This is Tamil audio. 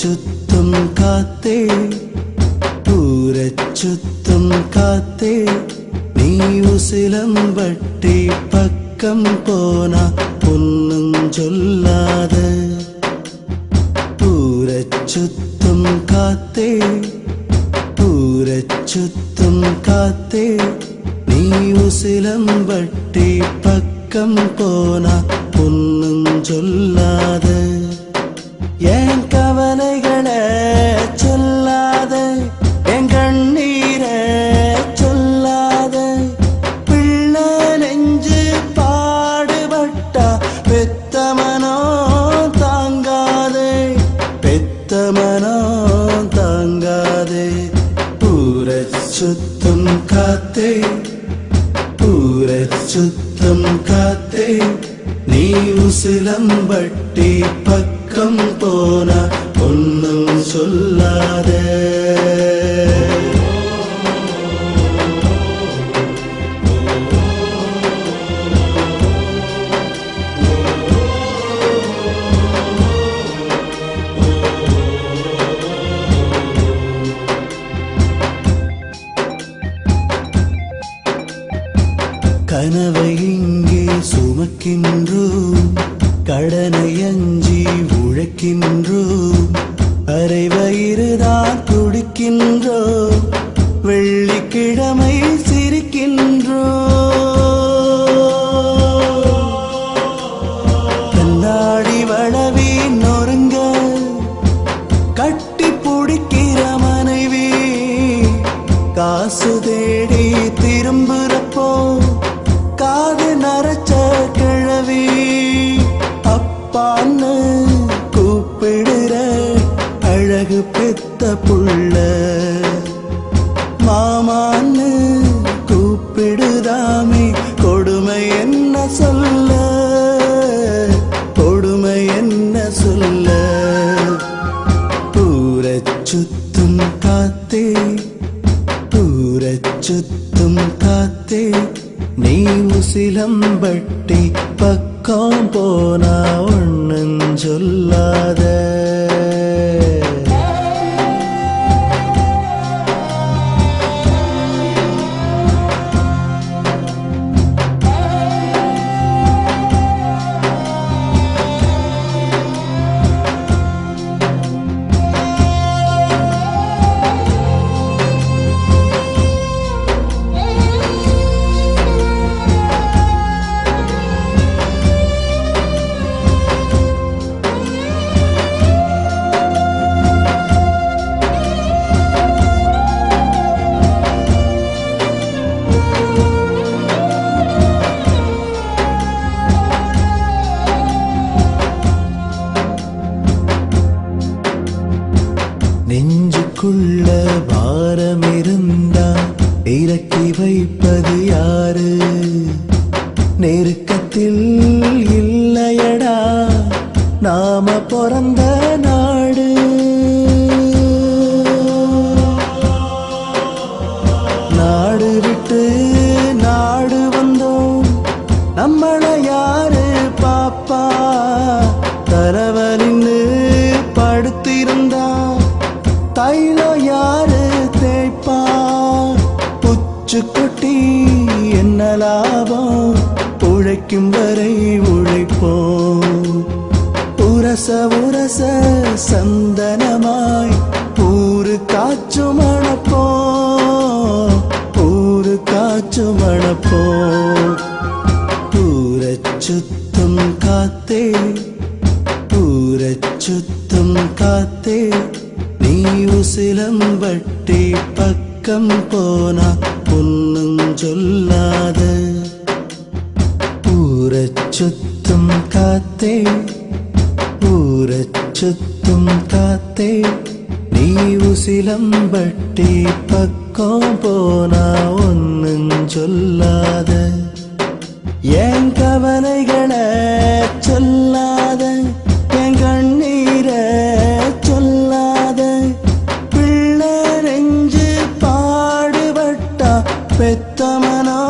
ചുത്തും കാത്തേ പൂരച്ചുത്തും കാത്തേ നീ ഉസിലം വട്ടി. பக்கம் போனா ஒன்னும் சொல்லாத. ஊரச்சுத்தும் காத்தே ஊரச்சுத்தும் காத்தே. நீ உசிலம்பட்டி பக்கம் போனா ஒன்னும் சொல்லாத. என் கவலைகளை சொல்ல மனம் தாங்காதே. ஊரச் சுத்தும் காத்தே. ஊரச் சுத்தம் காத்தே. நீ உசிலம்பட்டி பக்கம் போன ஒன்னும் சொல்லாதே. கனவை இங்கே சுமக்கின்றோம் கடனை அஞ்சி உழைக்கின்றோம் அரை வயிறுதான் துடிக்கின்றோம் வெள்ளிக்கிழமை சிரிக்கின்றோம் கண்ணாடி வளவி நொறுங்க கட்டி பிடிக்கிற மனைவி காசு தேடி பெத்த புள்ள. மாமான்னு கூப்பிடுதாமே கொடுமை என்ன சொல்ல? கொடுமை என்ன சொல்ல? ஊரச் சுத்தும் காத்தே ஊரச் சுத்தும் காத்தே நீ உசிலம்பட்டி பக்கம் போனா ஒன்னும் சொல்லாத. நெஞ்சுக்குள்ள பாரம் இருந்தா இறக்கி வைப்பது யாரு? நெருக்கத்தில் இல்லையடா நாம பிறந்த நாடு. நாடு விட்டு தைலம் யாரு தேய்ப்பா புச்சு கொட்டி என்ன லாபம்? உழைக்கும் வரை உழைப்போம். உரச உரச சந்தனமாய் ஊரு காற்று மணப்போ ஊரு காற்று மணப்போ ஊரச் சுத்தும் காத்தே ஊரச் சுத்தும் காத்தே. உசிலம்பட்டி பக்கம் போனா ஒன்னும் சொல்லாத ஊரச் சுத்தும் காத்தே ஊரச் சுத்தும் காத்தே நீ உசிலம்பட்டி பக்கம் போனா ஒன்னும் சொல்லாத என் கவலைகளை పెత్తమనో